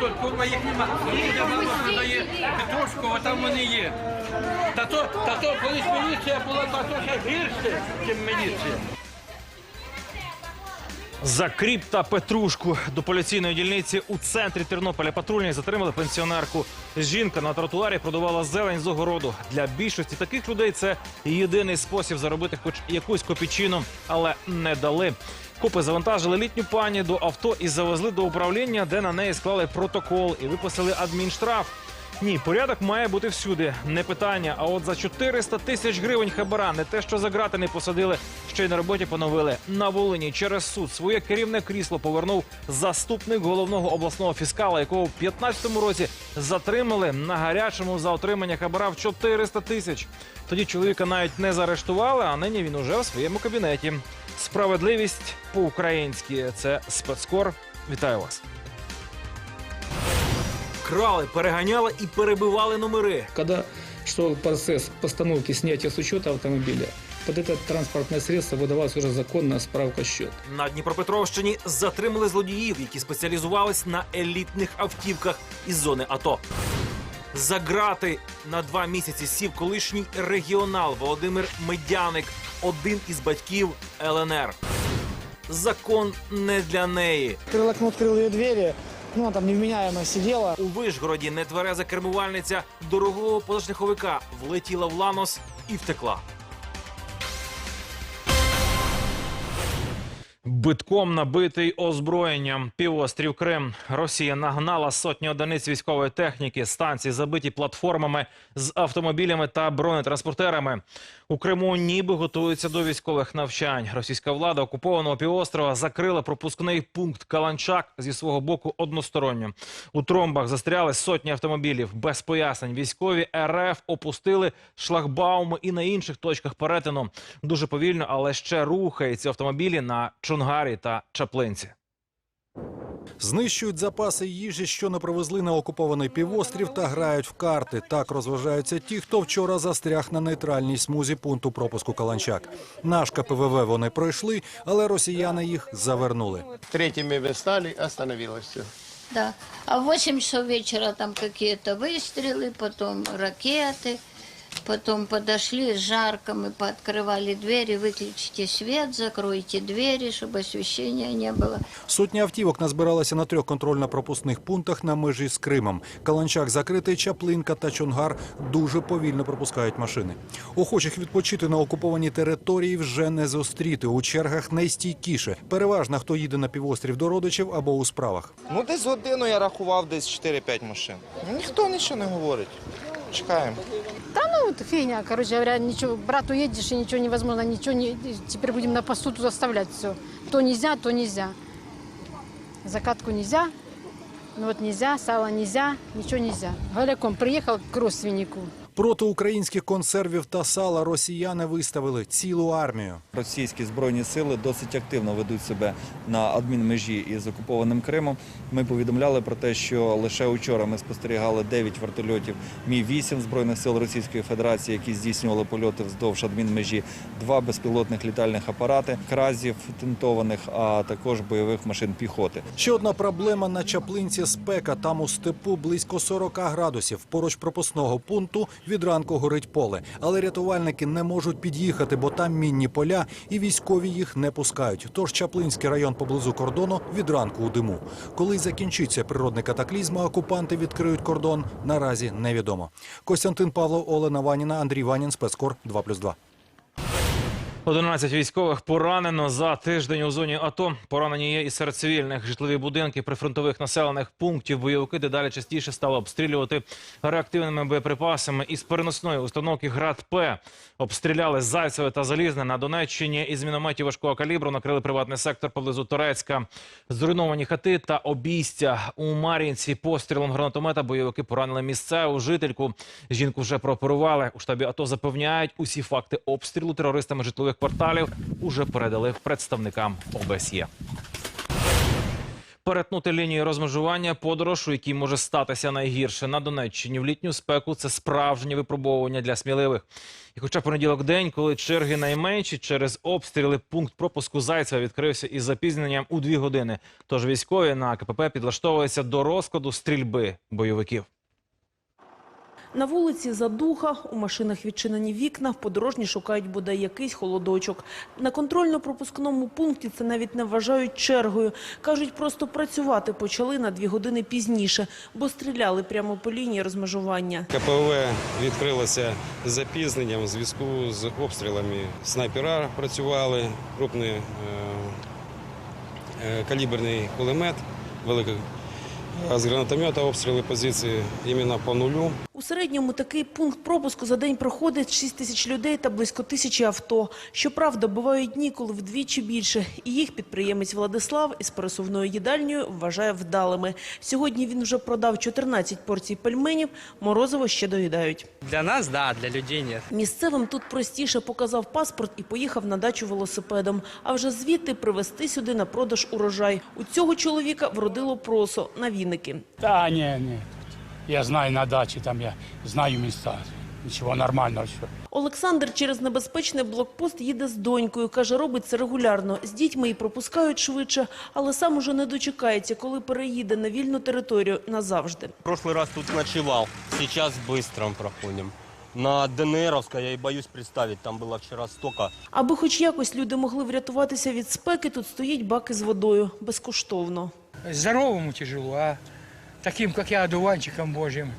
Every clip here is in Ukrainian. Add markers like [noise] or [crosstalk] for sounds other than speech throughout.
тут курва їх нема. Мало продає Петрушку, а там вони є. Та то, та то колись міліція була, та то ще гірше, ніж міліція. За кріп та петрушку до поліційної дільниці у центрі Тернополя патрульні затримали пенсіонерку. Жінка на тротуарі продавала зелень з огороду. Для більшості таких людей це єдиний спосіб заробити хоч якусь копійчину, але не дали. Копи завантажили літню пані до авто і завезли до управління, де на неї склали протокол і виписали адмінштраф. Ні, порядок має бути всюди. Не питання. А от за 400 тисяч гривень хабара не те, що за грати не посадили, ще й на роботі поновили. На Волині через суд своє керівне крісло повернув заступник головного обласного фіскала, якого в 15-му році затримали на гарячому за отримання хабара в 400 тисяч. Тоді чоловіка навіть не заарештували, а нині він уже в своєму кабінеті. Справедливість по-українськи. Це спецкор. Вітаю вас Крали, переганяли і перебивали номери. Когда шел процесс постановки снятия с учета автомобиля, под это транспортное средство выдавалась уже законная справка счет. На Дніпропетровщині затримали злодіїв, які спеціалізувались на елітних автівках із зони АТО. За грати на два місяці сів колишній регіонал Володимир Медяник, один із батьків ЛНР. Закон не для неї. Открыл окно, открыл ее двери. Ну, там невменяемо сиділа. У Вишгороді нетвереза кермувальниця дорогого позашляховика влетіла в ланос і втекла. Битком набитий озброєнням півострів Крим. Росія нагнала сотні одиниць військової техніки, станції забиті платформами з автомобілями та бронетранспортерами. У Криму ніби готуються до військових навчань. Російська влада окупованого півострова закрила пропускний пункт Каланчак зі свого боку односторонньо. У тромбах застряли сотні автомобілів. Без пояснень військові РФ опустили шлагбауми і на інших точках перетину. Дуже повільно, але ще рухаються автомобілі на Чонгарі та Чаплинці. Знищують запаси їжі, що не привезли на окупований півострів, та грають в карти. Так розважаються ті, хто вчора застряг на нейтральній смузі пункту пропуску Каланчак. Наш КПВВ вони пройшли, але росіяни їх завернули. Третьими вы стали, остановилось все. Да. А в 8 часов вечера там какие-то выстрелы, потом ракеты, потом подошли, жарко, мы пооткрывали двери, выключите свет, закройте двери, чтобы освещения не было. Сотні автівок назбиралися на трьох контрольно-пропускних пунктах на межі з Кримом. Каланчак закритий, Чаплинка та Чонгар дуже повільно пропускають машини. Охочих відпочити на окупованій території вже не зустріти. У чергах найстійкіше. Переважно хто їде на півострів до родичів або у справах. Ну, десь годину я рахував, десь 4-5 машин. Ну, Ніхто нічого не говорить. Чекаємо. Ну, вот фигня, короче говоря, ничего, брат, уедешь, и ничего невозможно, ничего не... Теперь будем на посту тут оставлять все. То нельзя, то нельзя. Закатку нельзя, ну вот нельзя, сало нельзя, ничего нельзя. Голяком приехал к родственнику. Проти українських консервів та сала росіяни виставили цілу армію. Російські збройні сили досить активно ведуть себе на адмінмежі із окупованим Кримом. Ми повідомляли про те, що лише учора ми спостерігали 9 вертольотів Мі-8 збройних сил Російської Федерації, які здійснювали польоти вздовж адмінмежі, два безпілотних літальних апарати, кразів тентованих, а також бойових машин піхоти. Ще одна проблема на Чаплинці спека. Там у степу близько 40 градусів. Поруч пропускного пункту від ранку горить поле. Але рятувальники не можуть під'їхати, бо там мінні поля і військові їх не пускають. Тож Чаплинський район поблизу кордону від ранку у диму. Коли закінчиться природний катаклізм, окупанти відкриють кордон, наразі невідомо. Костянтин Павлов, Олена Ваніна, Андрій Ванін, спецкор 2+,2. 11 військових поранено за тиждень у зоні АТО. Поранені є і серед цивільних житлові будинки прифронтових населених пунктів. Бойовики дедалі частіше стали обстрілювати реактивними боєприпасами із переносної установки ГРАД П. Обстріляли Зайцеве та Залізне на Донеччині. Із мінометів важкого калібру накрили приватний сектор поблизу Турецька. Зруйновані хати та обійстя у Мар'їнці. Пострілом гранатомета бойовики поранили місцеву жительку. Жінку вже прооперували. У штабі АТО запевняють, усі факти обстрілу терористами житлових кварталів уже передали представникам ОБСЄ. перетнути лінію розмежування подорож, у якій може статися найгірше на Донеччині в літню спеку. Це справжнє випробовування для сміливих. І хоча понеділок день, коли черги найменші через обстріли, пункт пропуску Зайцева відкрився із запізненням у дві години. Тож військові на КПП підлаштовуються до розкладу стрільби бойовиків. На вулиці задуха, у машинах відчинені вікна, подорожні шукають бодай якийсь холодочок. На контрольно-пропускному пункті це навіть не вважають чергою. Кажуть, просто працювати почали на дві години пізніше, бо стріляли прямо по лінії розмежування. КПВ відкрилося з запізненням в зв'язку з обстрілами. Снайпера працювали, крупний е, е, каліберний кулемет, великий. А з гранатомета обстріли позиції іменно по нулю. У середньому такий пункт пропуску за день проходить 6 тисяч людей та близько тисячі авто. Щоправда, бувають дні, коли вдвічі більше. І їх підприємець Владислав із пересувною їдальнею вважає вдалими. Сьогодні він вже продав 14 порцій пельменів, морозиво ще доїдають. Для нас, да, для людей нет. Місцевим тут простіше показав паспорт і поїхав на дачу велосипедом. А вже звідти привезти сюди на продаж урожай. У цього чоловіка вродило просо на віники. Да, не, не. Я знаю на даче, там я знаю места. Ничего, нормально все. Олександр через небезпечний блокпост їде з донькою. Каже, робить це регулярно. З дітьми і пропускають швидше, але сам уже не дочекається, коли переїде на вільну територію назавжди. прошлый раз тут ночевал, сейчас быстрым проходим. На ДНРовской я и боюсь представить, там было вчера столько. Аби хоч якось люди могли врятуватися від спеки, тут стоїть баки з водою безкоштовно. Здоровому тяжело, а таким, как я, одуванчиком божьим,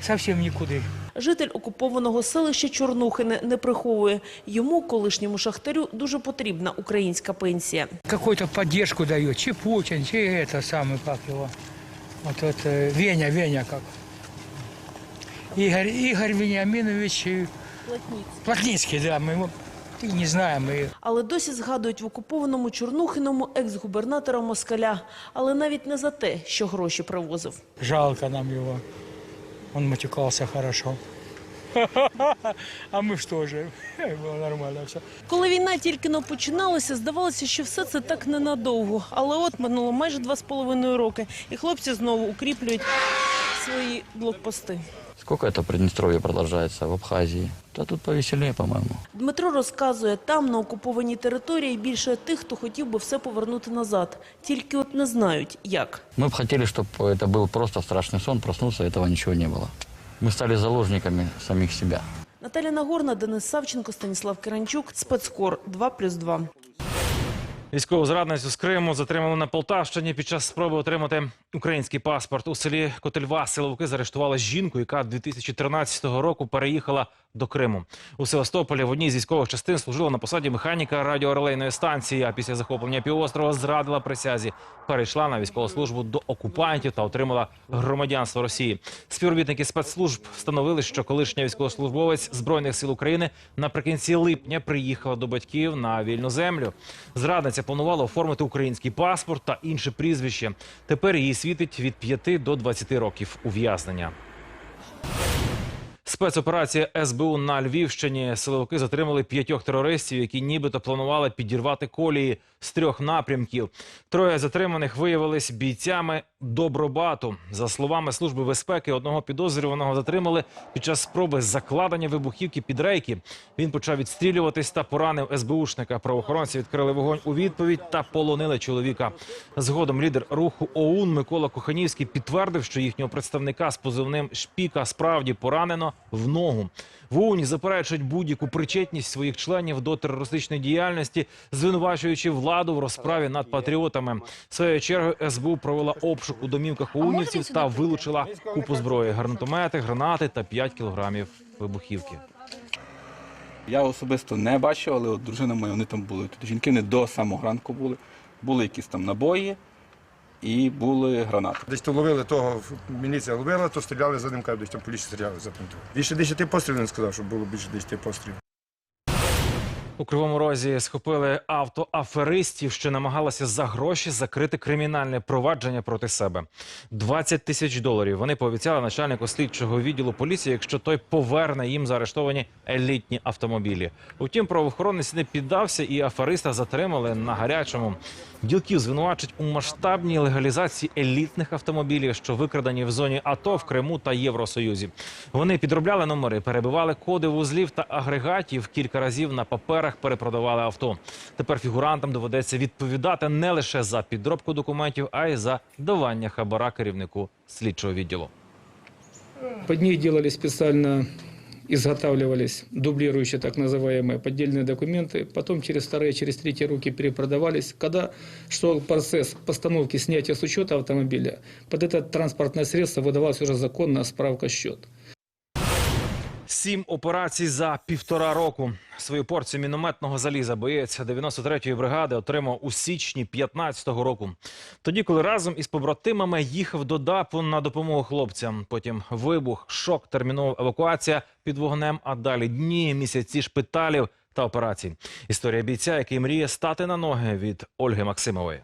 совсем никуда. Житель окупованого селища Чорнухине не приховує. Йому, колишньому шахтарю, дуже потрібна українська пенсія. Какую-то поддержку дает, чи Путин, чи это самый, как его, вот это, Веня, Веня как. Игорь, Игорь Вениаминович э, Плотницкий, да, мы его и не знаем, мы Але досі згадують в окупованому Чорнухиному екс-губернатора Москаля. Але навіть не за те, що гроші привозив. Жалко нам его. Он матюкался хорошо. [laughs] А мы что же? [laughs] Было нормально все. Коли війна тільки но починалася, здавалося, що все це так ненадовго. Але от минуло майже два з половиною роки, і хлопці знову укріплюють свої блокпости. Сколько это Приднестровье продолжается в Абхазии? Да тут повеселее, по-моему. Дмитро розказує, там на окупованій території більше тих, хто хотів би все повернути назад. Тільки от не знають, як. Мы бы хотели, чтобы это был просто страшный сон, проснуться, этого ничего не было. Мы стали заложниками самих себя. Наталя Нагорна, Денис Савченко, Станіслав Киранчук, Спецкор 2+,2. Військову зрадницю з Криму затримали на Полтавщині під час спроби отримати український паспорт. У селі Котельва силовики заарештували жінку, яка 2013 року переїхала до Криму. У Севастополі в одній з військових частин служила на посаді механіка радіорелейної станції. А після захоплення півострова зрадила присязі. Перейшла на військову службу до окупантів та отримала громадянство Росії. Співробітники спецслужб встановили, що колишня військовослужбовець збройних сил України наприкінці липня приїхала до батьків на вільну землю. Зрадниця планувала оформити український паспорт та інше прізвище. Тепер її світить від 5 до 20 років ув'язнення. Спецоперація СБУ на Львівщині. Силовики затримали п'ятьох терористів, які нібито планували підірвати колії з трьох напрямків. Троє затриманих виявились бійцями Добробату. За словами служби безпеки, одного підозрюваного затримали під час спроби закладення вибухівки під рейки. Він почав відстрілюватись та поранив СБУшника. Правоохоронці відкрили вогонь у відповідь та полонили чоловіка. Згодом лідер руху ОУН Микола Коханівський підтвердив, що їхнього представника з позивним Шпіка справді поранено в ногу. В ОУНі заперечують будь-яку причетність своїх членів до терористичної діяльності, звинувачуючи владу в розправі над патріотами. Своєю чергою СБУ провела обшук у домівках оунівців та вилучила купу зброї, гранатомети, гранати та 5 кілограмів вибухівки. Я особисто не бачив, але от дружина моя, вони там були. Тут жінки не до самого ранку були. Були якісь там набої і були гранати. Десь то ловили того, міліція ловила, то стріляли за ним, кажуть, десь там поліція стріляли за пункту. Більше 10 пострілів він сказав, що було більше 10 пострілів. У Кривому Розі схопили автоаферистів, що намагалися за гроші закрити кримінальне провадження проти себе. 20 тисяч доларів вони пообіцяли начальнику слідчого відділу поліції, якщо той поверне їм заарештовані елітні автомобілі. Утім, правоохоронець не піддався, і афериста затримали на гарячому. Ділків звинувачать у масштабній легалізації елітних автомобілів, що викрадані в зоні АТО в Криму та Євросоюзі. Вони підробляли номери, перебивали коди вузлів та агрегатів. Кілька разів на паперах перепродавали авто. Тепер фігурантам доведеться відповідати не лише за підробку документів, а й за давання хабара керівнику слідчого відділу. Под них делали специально, изготавливались дублирующие так называемые поддельные документы, потом через вторые, через третьи руки перепродавались. Когда шел процесс постановки снятия с учета автомобиля, под это транспортное средство выдавалась уже законная справка-счет. Сім операцій за півтора року. Свою порцію мінометного заліза боєць 93-ї бригади отримав у січні 15-го року. Тоді, коли разом із побратимами їхав до ДАПу на допомогу хлопцям. Потім вибух, шок, термінова евакуація під вогнем, а далі дні, місяці шпиталів та операцій. Історія бійця, який мріє стати на ноги від Ольги Максимової.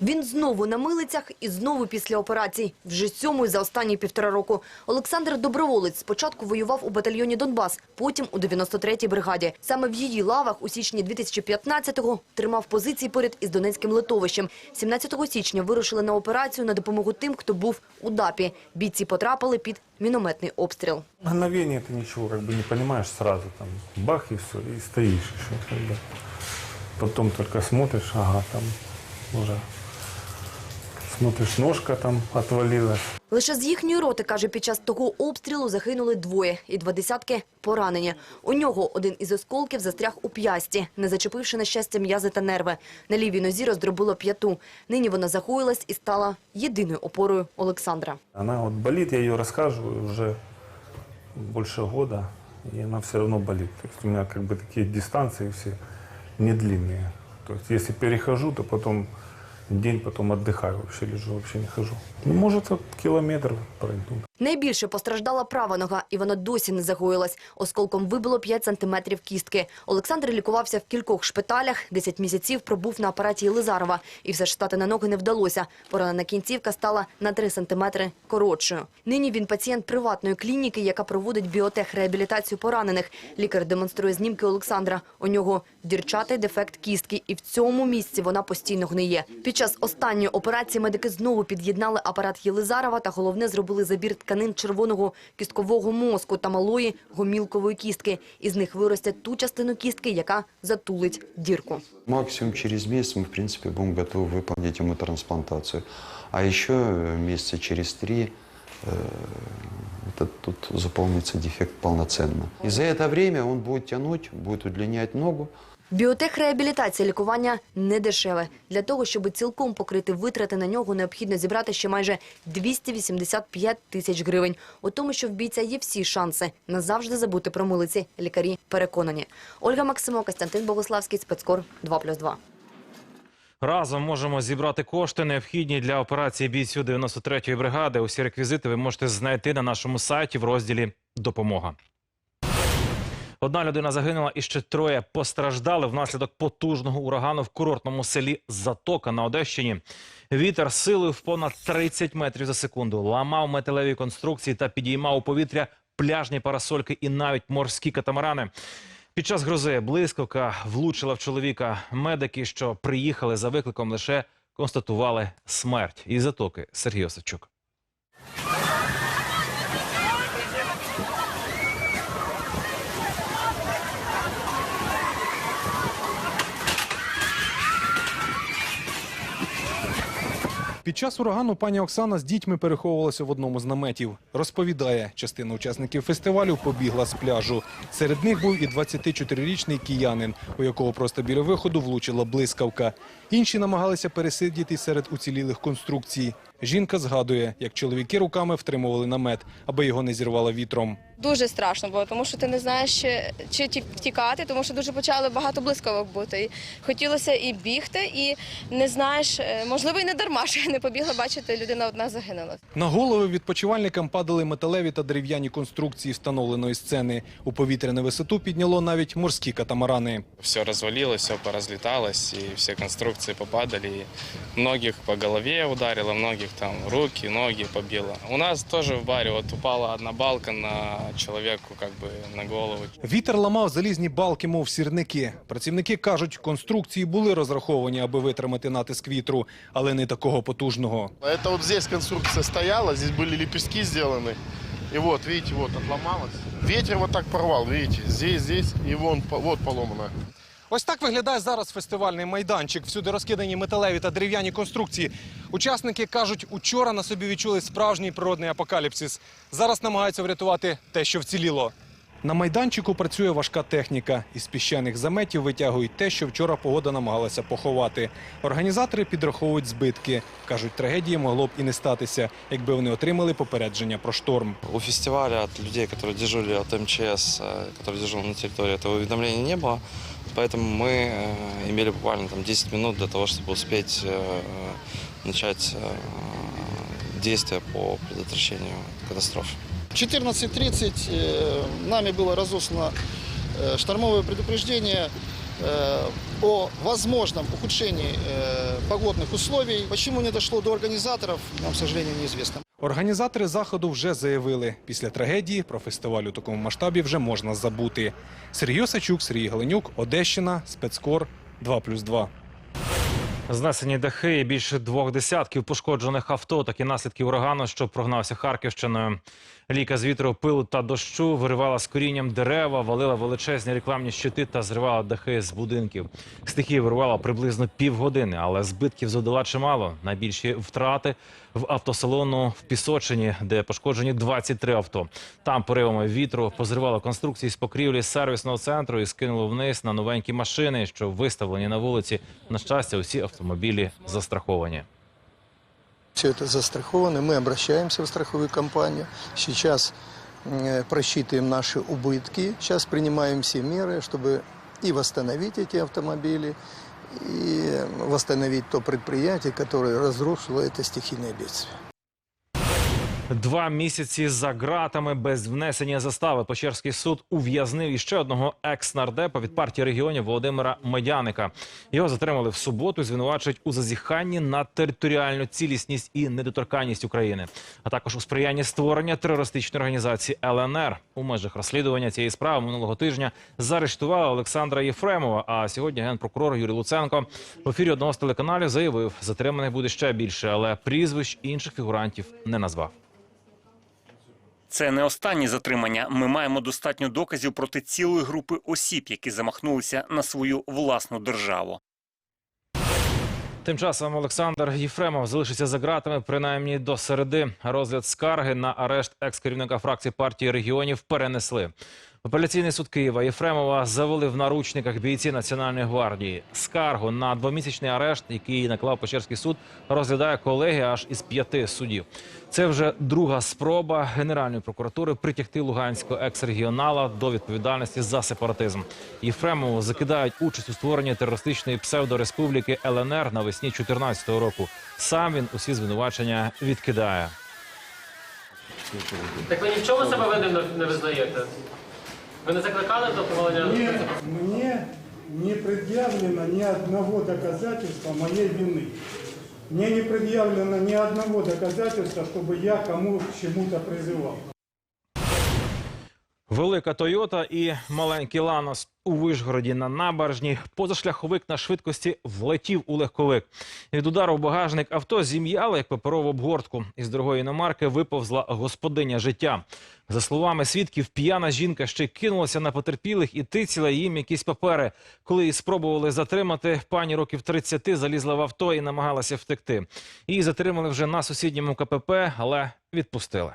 Він знову на милицях і знову після операцій. Вже сьомою за останні півтора року. Олександр Доброволець спочатку воював у батальйоні «Донбас», потім у 93-й бригаді. Саме в її лавах у січні 2015-го тримав позиції поряд із Донецьким литовищем. 17 січня вирушили на операцію на допомогу тим, хто був у ДАПі. Бійці потрапили під мінометний обстріл. Мгновение ты ничего как бы не понимаешь сразу, там бах и все, и стоишь еще. Как бы. Потом только смотришь, ага, там уже смотришь, ножка там отвалилась. Лише з їхньої роти, каже, під час того обстрілу загинули двоє і два десятки поранені. У нього один із осколків застряг у п'ясті, не зачепивши, на щастя, м'язи та нерви. На лівій нозі роздробило п'яту. Нині вона загоїлась і стала єдиною опорою Олександра. Она вот болит, я ее рассказываю уже больше года, и она все равно болит. То есть у меня как бы такие дистанции все не длинные. То есть если перехожу, то потом день потом отдыхаю, вообще лежу, вообще не хожу. Ну, может, километр пройду. Найбільше постраждала права нога, і вона досі не загоїлась. Осколком вибило 5 сантиметрів кістки. Олександр лікувався в кількох шпиталях, 10 місяців пробув на апараті Єлизарова. І все ж стати на ноги не вдалося. Поранена кінцівка стала на 3 сантиметри коротшою. Нині він пацієнт приватної клініки, яка проводить біотех-реабілітацію поранених. Лікар демонструє знімки Олександра. У нього дірчатий дефект кістки, і в цьому місці вона постійно гниє. Під час останньої операції медики знову під'єднали апарат Єлизарова та головне зробили забір тканин червоного кісткового мозку та малої гомілкової кістки. Із них виростять ту частину кістки, яка затулить дірку. Максимум через месяц мы, в принципе, будем готовы выполнить ему трансплантацию. А еще э, месяца через три э, этот тут заполнится дефект полноценно. И за это время он будет тянуть, будет удлинять ногу, Біотех-реабілітація лікування не дешеве. Для того, щоб цілком покрити витрати на нього, необхідно зібрати ще майже 285 тисяч гривень. У тому, що в бійця є всі шанси назавжди забути про милиці. Лікарі переконані. Ольга Максимо, Костянтин Богославський, спецкор 2+,2. Разом можемо зібрати кошти, необхідні для операції бійцю 93-ї бригади. Усі реквізити ви можете знайти на нашому сайті в розділі Допомога. Одна людина загинула і ще троє постраждали внаслідок потужного урагану в курортному селі Затока на Одещині. Вітер силою в понад 30 метрів за секунду ламав металеві конструкції та підіймав у повітря пляжні парасольки і навіть морські катамарани. Під час грози блискавка влучила в чоловіка. Медики, що приїхали за викликом, лише констатували смерть. Із затоки Сергій Осадчук. Під час урагану пані Оксана з дітьми переховувалася в одному з наметів. Розповідає, частина учасників фестивалю побігла з пляжу. Серед них був і 24-річний киянин, у якого просто біля виходу влучила блискавка. Інші намагалися пересидіти серед уцілілих конструкцій. Жінка згадує, як чоловіки руками втримували намет, аби його не зірвало вітром. Дуже страшно було, тому що ти не знаєш, чи, чи ті- втікати, тому що дуже почали багато блискавок бути. І хотілося і бігти, і не знаєш, е, можливо, і не дарма, що я не побігла, бачити, людина одна загинула. На голови відпочивальникам падали металеві та дерев'яні конструкції встановленої сцени. У повітряну висоту підняло навіть морські катамарани. Все развалилось, все поразлеталось, и все конструкции попадали. И многих по голове ударило, многих там руки, ноги побило. У нас тоже в баре вот упала одна балка на человеку как бы на голову. Вітер ламав залізні балки, мов сірники. Працівники кажуть, конструкції були розраховані, аби витримати натиск вітру, але не такого потужного. Это вот здесь конструкция стояла, здесь были лепестки сделаны. И вот, видите, вот отломалось. Ветер вот так порвал, видите, здесь, здесь, и вон, по- вот поломано. Ось так виглядає зараз фестивальний майданчик. Всюди розкидані металеві та дерев'яні конструкції. Учасники кажуть, учора на собі відчули справжній природний апокаліпсис. Зараз намагаються врятувати те, що вціліло. На майданчику працює важка техніка. Із піщаних заметів витягують те, що вчора погода намагалася поховати. Організатори підраховують збитки. Кажуть, трагедії могло б і не статися, якби вони отримали попередження про шторм. У фестиваля от людей, которые дежурили от МЧС, э, которые дежурили на территории, этого уведомления не было. Поэтому мы э, имели буквально там 10 минут для того, чтобы успеть э, начать э, действия по предотвращению катастрофы. В 14.30 э, нами было разослано штормовое предупреждение о возможном ухудшении погодных условий. Почему не дошло до организаторов, нам, к сожалению, неизвестно. Організатори заходу вже заявили, після трагедії про фестиваль у такому масштабі вже можна забути. Сергій Осачук, Сергій Галенюк, Одещина, спецкор 2+,2. Знесені дахи більше двох десятків пошкоджених авто. Такі наслідки урагану, що прогнався Харківщиною. Ліка з вітру, пилу та дощу виривала з корінням дерева, валила величезні рекламні щити та зривала дахи з будинків. Стихія вирувала приблизно півгодини, але збитків завдала чимало. Найбільші втрати в автосалону в Пісочині, де пошкоджені 23 авто. Там поривами вітру позривало конструкції з покрівлі сервісного центру і скинуло вниз на новенькі машини, що виставлені на вулиці. На щастя, усі автомобілі застраховані. Все это застраховано. Мы обращаемся в страховую компанию. Сейчас э, просчитываем наши убытки. Сейчас принимаем все меры, чтобы и восстановить эти автомобили, и восстановить то предприятие, которое разрушило это стихийное бедствие. Два місяці за ґратами без внесення застави. Печерський суд ув'язнив іще одного екс-нардепа від партії регіонів Володимира Медяника. Його затримали в суботу. і Звинувачують у зазіханні на територіальну цілісність і недоторканність України, а також у сприянні створення терористичної організації ЛНР. У межах розслідування цієї справи минулого тижня заарештували Олександра Єфремова. А сьогодні генпрокурор Юрій Луценко в ефірі одного з телеканалів заявив, затриманих буде ще більше, але прізвищ інших фігурантів не назвав. Це не останнє затримання. Ми маємо достатньо доказів проти цілої групи осіб, які замахнулися на свою власну державу. Тим часом Олександр Єфремов залишиться за ґратами принаймні до середи. Розгляд скарги на арешт екс-керівника фракції партії регіонів перенесли. Апеляційний суд Києва Єфремова завели в наручниках бійці Національної гвардії. Скаргу на двомісячний арешт, який наклав Печерський суд, розглядає колегія аж із п'яти судів. Це вже друга спроба Генеральної прокуратури притягти луганського екс-регіонала до відповідальності за сепаратизм. Єфремову закидають участь у створенні терористичної псевдореспубліки ЛНР навесні 2014 року. Сам він усі звинувачення відкидає. Так ви ні в чому себе винним не визнаєте? Ви не закликали до повалення? Мне, мне не предъявлено ни одного доказательства моей вины. Мне не предъявлено ни одного доказательства, чтобы я кому к чему-то призывал. Велика Тойота і маленький Ланос у Вишгороді на набережні. Позашляховик на швидкості влетів у легковик. Від удару в багажник авто зім'яло як паперову обгортку. Із дорогої іномарки виповзла господиня життя. За словами свідків, п'яна жінка ще кинулася на потерпілих і тицяла їм якісь папери. Коли її спробували затримати, пані років 30 залізла в авто і намагалася втекти. Її затримали вже на сусідньому КПП, але відпустили.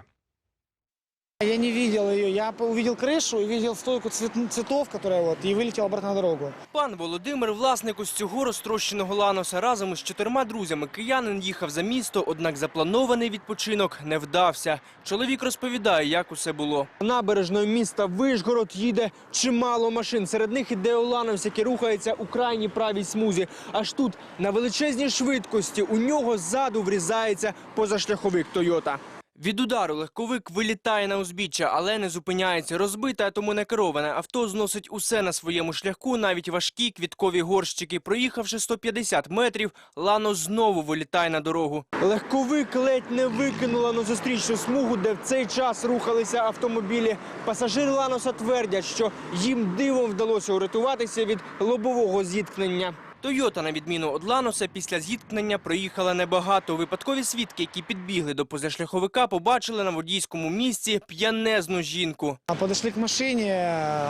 Я не видел ее. Я увидел крышу и видел стойку цвет- цветов, которая вот, и вылетел обратно на дорогу. Пан Володимир, власник ось цього розтрощеного ланоса, разом із чотирма друзями киянин їхав за місто, однак запланований відпочинок не вдався. Чоловік розповідає, як усе було. Набережною міста Вишгород їде чимало машин. Серед них іде Улановсь, який рухається у крайній правій смузі. Аж тут на величезній швидкості у нього ззаду врізається позашляховик Тойота. Від удару легковик вилітає на узбіччя, але не зупиняється. Розбите, а тому не кероване. Авто зносить усе на своєму шляху, навіть важкі квіткові горщики. Проїхавши 150 метрів, Лано знову вилітає на дорогу. Легковик ледь не викинула на зустрічну смугу, де в цей час рухалися автомобілі. Пасажири Ланоса твердять, що їм дивом вдалося урятуватися від лобового зіткнення. Тойота, на відміну від Ланоса, після зіткнення проїхала небагато. Випадкові свідки, які підбігли до позашляховика, побачили на водійському місці п'янезну жінку. А Подошли к машине,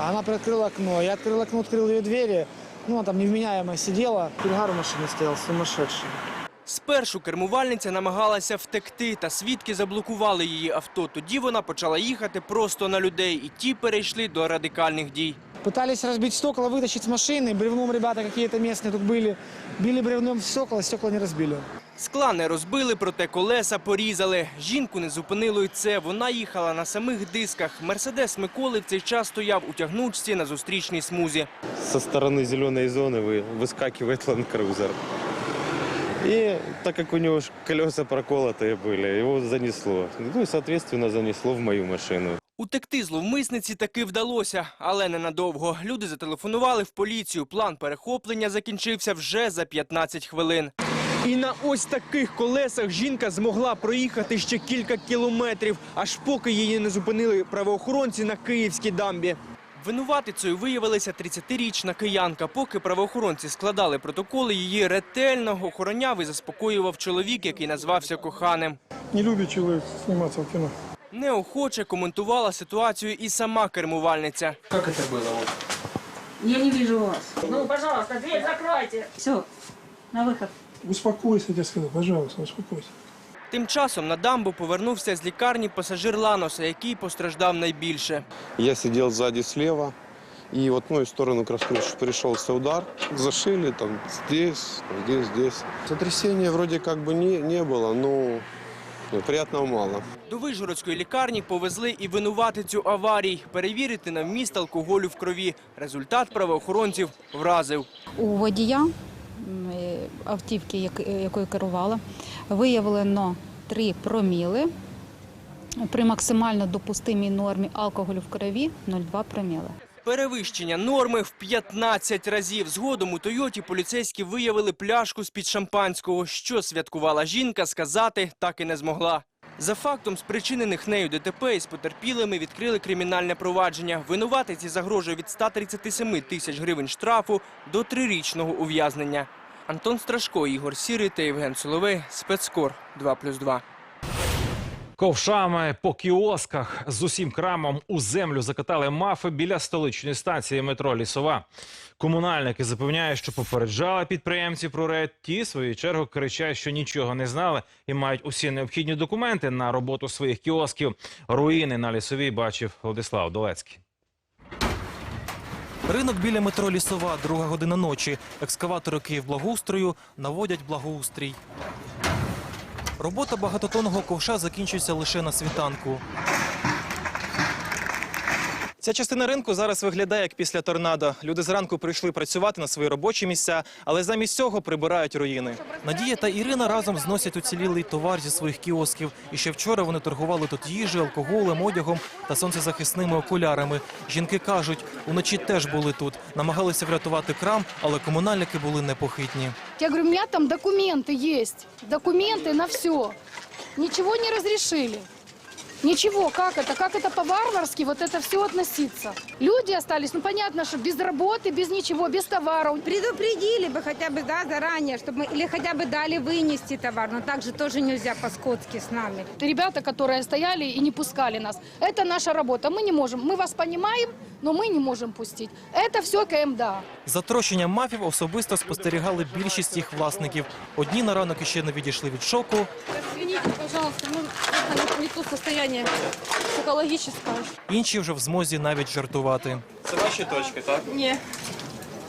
она приоткрыла окно. Я открыл окно, открыл ее двери. Ну, она там невменяемо сидела. Перегар в машине стоял сумасшедший. Спершу кермувальниця намагалася втекти, та свідки заблокували її авто. Тоді вона почала їхати просто на людей, і ті перейшли до радикальних дій. Пытались разбить стекла, вытащить с машины. Бревном ребята какие-то местные тут были. Били бревном в стекла, стекла не разбили. Скла не розбили, проте колеса порізали. Жінку не зупинило й це. Вона їхала на самих дисках. Мерседес Миколи в цей час стояв у тягнучці на зустрічній смузі. Со стороны зеленой зоны вы, выскакивает Land Cruiser. И так как у него ж колеса проколотые были, его занесло. Ну и, соответственно, занесло в мою машину. Утекти зловмисниці таки вдалося, але ненадовго. Люди зателефонували в поліцію. План перехоплення закінчився вже за 15 хвилин. І на ось таких колесах жінка змогла проїхати ще кілька кілометрів, аж поки її не зупинили правоохоронці на київській дамбі. Винуватицею виявилася 30-річна киянка. Поки правоохоронці складали протоколи, її ретельно охороняв і заспокоював чоловік, який назвався коханим. Не любит человек сниматься в кино. Неохоче коментувала ситуацію і сама кермувальниця. Как это было? Я не вижу вас. Ну, пожалуйста, дверь закройте. Все, на выход. Успокойся, я тебе сказал, пожалуйста, успокойся. Тим часом на дамбу повернувся з лікарні пасажир Ланоса, який постраждав найбільше. Я сидел сзади слева, и вот в мою сторону раз удар. Зашили там здесь, здесь, здесь. Сотрясения вроде как бы не, не было, но ну, приятного мало. До Вижгородської лікарні повезли і винуватицю аварій. Перевірити на вміст алкоголю в крові. Результат правоохоронців вразив. У водія автівки, якою керувала, виявлено 3 проміли. При максимально допустимій нормі алкоголю в крові 0,2 проміли. Перевищення норми в 15 разів. Згодом у Тойоті поліцейські виявили пляшку з-під шампанського. Що святкувала жінка, сказати так і не змогла. За фактом спричинених нею ДТП із потерпілими відкрили кримінальне провадження. Винуватиці загрожує від 137 тисяч гривень штрафу до трирічного ув'язнення. Антон Страшко, Ігор Сірий та Євген Соловей. Спецкор 2+,2. Ковшами по кіосках з усім крамом у землю закатали мафи біля столичної станції метро Лісова. Комунальники запевняють, що попереджали підприємців про рейд. Ті, свою чергу, кричать, що нічого не знали і мають усі необхідні документи на роботу своїх кіосків. Руїни на лісовій бачив Владислав Долецький. Ринок біля метро Лісова, друга година ночі. Екскаватори Київблагоустрою наводять благоустрій. Робота багатотонного ковша закінчується лише на світанку. Ця частина ринку зараз виглядає як після торнадо. Люди зранку прийшли працювати на свої робочі місця, але замість цього прибирають руїни. Надія та Ірина разом зносять уцілілий товар зі своїх кіосків. І ще вчора вони торгували тут їжею, алкоголем, одягом та сонцезахисними окулярами. Жінки кажуть, уночі теж були тут, намагалися врятувати крам, але комунальники були непохитні. Я говорю, у меня там документы есть. Документы на все. Ничего не разрешили. Ничего, как это? Как это по-варварски вот это все относиться? Люди остались, ну понятно, что без работы, без ничего, без товара. Предупредили бы хотя бы да, заранее, чтобы мы, или хотя бы дали вынести товар, но так же тоже нельзя по-скотски с нами. Ребята, которые стояли и не пускали нас, это наша работа. Мы не можем. Мы вас понимаем, но мы не можем пустить. Это все КМДА. За трощенням мафів особисто спостерігали більшість їх власників. Одні на ранок іще не відійшли від шоку, Извините, пожалуйста, ну, это не то состояние психологическое. Інші вже в змозі навіть жартувати. Це ваші точки, так? Не,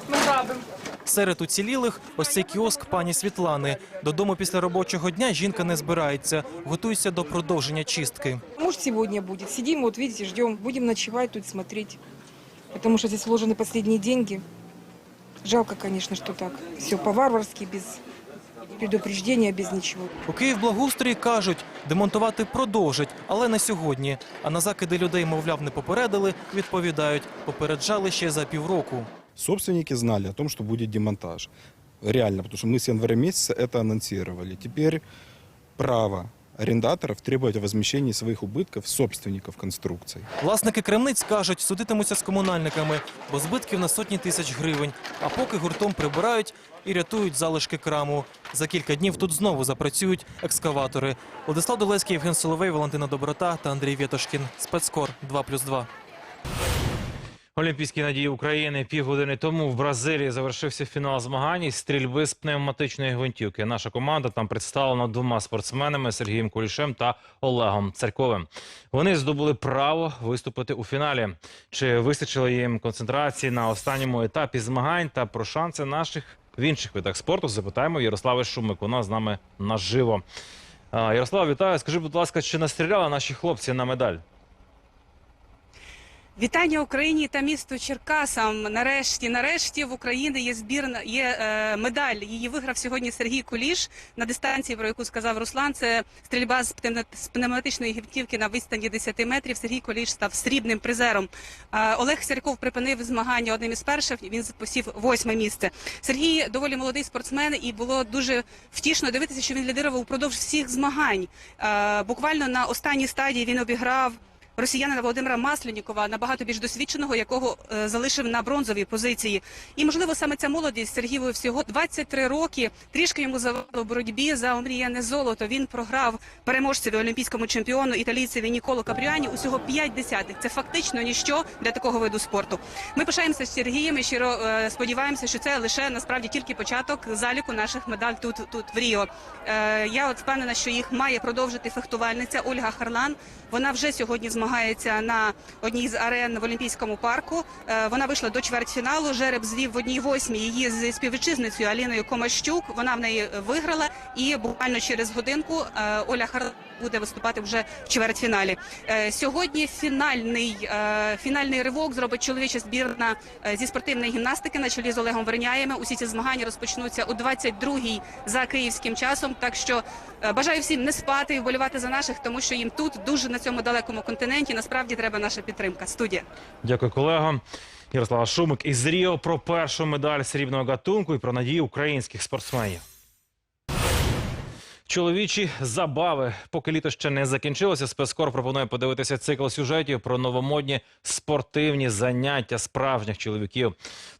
мы робимо. Серед уцілілих ось цей кіоск пані Світлани. Додому після робочого дня жінка не збирається, готується до продовження чистки. Может, сегодня будет. Сидим, вот видите, ждем. Будем ночевать тут, смотреть. Потому что здесь вложены последние деньги. Жалко, конечно, что так. Все по-варварски, без предупреждения, без ничего. У Київблагоустрої кажуть, демонтувати продовжать, але не сьогодні. А на закиди людей, мовляв, не попередили, відповідають, попереджали ще за півроку. Собственники знали о том, что будет демонтаж. Реально, потому что мы с января месяца это анонсировали. Теперь право арендаторов требовать о возмещении своих убытков собственников конструкций. Власники крамниць кажуть, судитимуться з комунальниками, бо збитків на сотні тисяч гривень. А поки гуртом прибирають і рятують залишки краму. За кілька днів тут знову запрацюють екскаватори. Владислав Долецький, Євген Соловей, Валентина Доброта та Андрій Вєтошкін. Спецкор 2+,2. Олімпійські надії України півгодини тому в Бразилії завершився фінал змагань із стрільби з пневматичної гвинтівки. Наша команда там представлена двома спортсменами Сергієм Кулішем та Олегом Царьковим. Вони здобули право виступити у фіналі. Чи вистачило їм концентрації на останньому етапі змагань та про шанси наших в інших видах спорту? Запитаємо Ярослава Шумик. Вона з нами наживо. Ярослава, вітаю. Скажи, будь ласка, чи настріляли наші хлопці на медаль? Вітання Україні та місту Черкасам. Нарешті, нарешті в Україні є збірна, є е, медаль. Її виграв сьогодні Сергій Куліш на дистанції, про яку сказав Руслан. Це стрільба з, пневма- з пневматичної гвинтівки на відстані 10 метрів. Сергій Куліш став срібним призером. Е, Олег Сярков припинив змагання одним із перших. Він посів восьме місце. Сергій доволі молодий спортсмен, і було дуже втішно дивитися, що він лідирував упродовж всіх змагань. Е, буквально на останній стадії він обіграв. Росіянина Володимира Маслянікова, набагато більш досвідченого, якого е, залишив на бронзовій позиції. І можливо саме ця молодість Сергієвої всього 23 роки. Трішки йому завадило в боротьбі за омріяне золото. Він програв переможцеві олімпійському чемпіону італійцеві Ніколо Капріані усього 5 десятих. Це фактично ніщо для такого виду спорту. Ми пишаємося з Сергієм і щиро е, сподіваємося, що це лише насправді тільки початок заліку наших медаль тут, тут в Ріо. Е, я от впевнена, що їх має продовжити фехтувальниця Ольга Харлан. Вона вже сьогодні змагається на одній з арен в Олімпійському парку. Е, Вона вийшла до чвертьфіналу. Жереб звів в одній восьмій її з співвітчизницею Аліною Комащук. Вона в неї виграла, і буквально через годинку е, Оля Харлан буде виступати вже в чвертьфіналі. Е, Сьогодні фінальний е, фінальний ривок зробить чоловіча збірна е, зі спортивної гімнастики на чолі з Олегом Верняєм. Усі ці змагання розпочнуться у 22-й за київським часом. Так що бажаю всім не спати і вболівати за наших, тому що їм тут дуже на цьому далекому континенті насправді треба наша підтримка. Студія. Дякую, колего. Ярослава Шумик із Ріо про першу медаль срібного гатунку і про надії українських спортсменів. Чоловічі забави. Поки літо ще не закінчилося, спецкор пропонує подивитися цикл сюжетів про новомодні спортивні заняття справжніх чоловіків.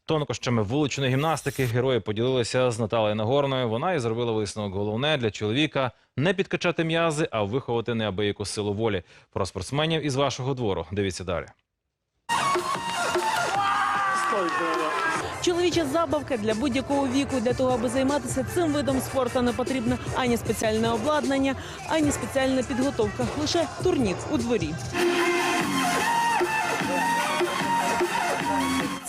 Тонкощами вуличної гімнастики герої поділилися з Наталею Нагорною. Вона і зробила висновок. Головне для чоловіка не підкачати м'язи, а виховати неабияку силу волі. Про спортсменів із вашого двору. Дивіться далі. Чоловіча забавка для будь-якого віку. Для того, аби займатися цим видом спорту, не потрібно ані спеціальне обладнання, ані спеціальна підготовка. Лише турнір у дворі.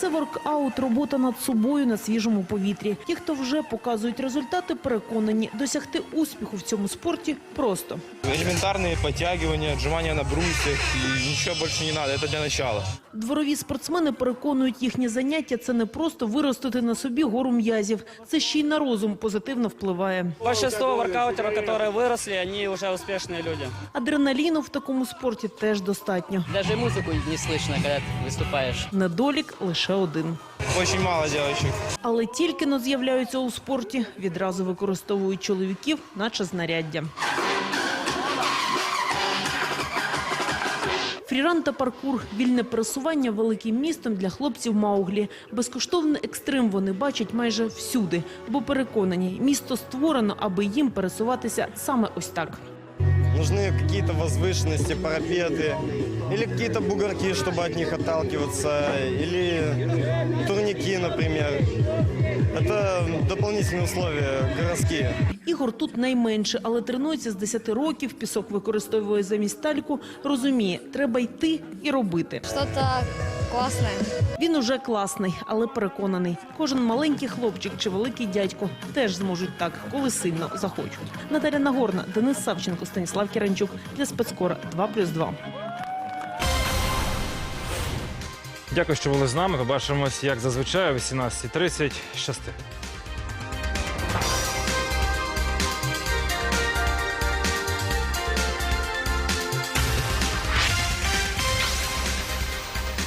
Це воркаут, робота над собою на свіжому повітрі. Ті, хто вже показують результати, переконані, досягти успіху в цьому спорті просто. Элементарные подтягивания, отжимания на брусьях и ничего больше не надо. Это для начала. Дворові спортсмени переконують, їхнє заняття це не просто виростити на собі гору м'язів, це ще й на розум позитивно впливає. Большинство воркаутеров, которые выросли, они уже успешные люди. Адреналіну в такому спорті теж достатньо. Даже музыку не слышно, когда ты выступаешь. Недолік лише один. Очень мало делающих. Але тільки но з'являються у спорті, відразу використовують чоловіків, наче знаряддя. Фріран та паркур, вільне пересування великим містом для хлопців Мауглі. Безкоштовний екстрим вони бачать майже всюди, бо переконані, місто створено, аби їм пересуватися саме ось так. Нужны какие-то возвышенности, парапеты или какие-то бугорки, чтобы от них отталкиваться, или турники, например. Это дополнительные условия городские. Ігор тут найменше, але тренується з 10 років, пісок використовує замість тальку, розуміє, треба йти і робити. Что-то классное. Він уже класний, але переконаний, кожен маленький хлопчик чи великий дядько теж зможуть так, коли сильно захочуть. Наталя Нагорна, Денис Савченко, Станіслав Кіранчук для спецкора 2+,2. Дякую, що були з нами. Побачимось, як зазвичай, о 18.30. Щасти.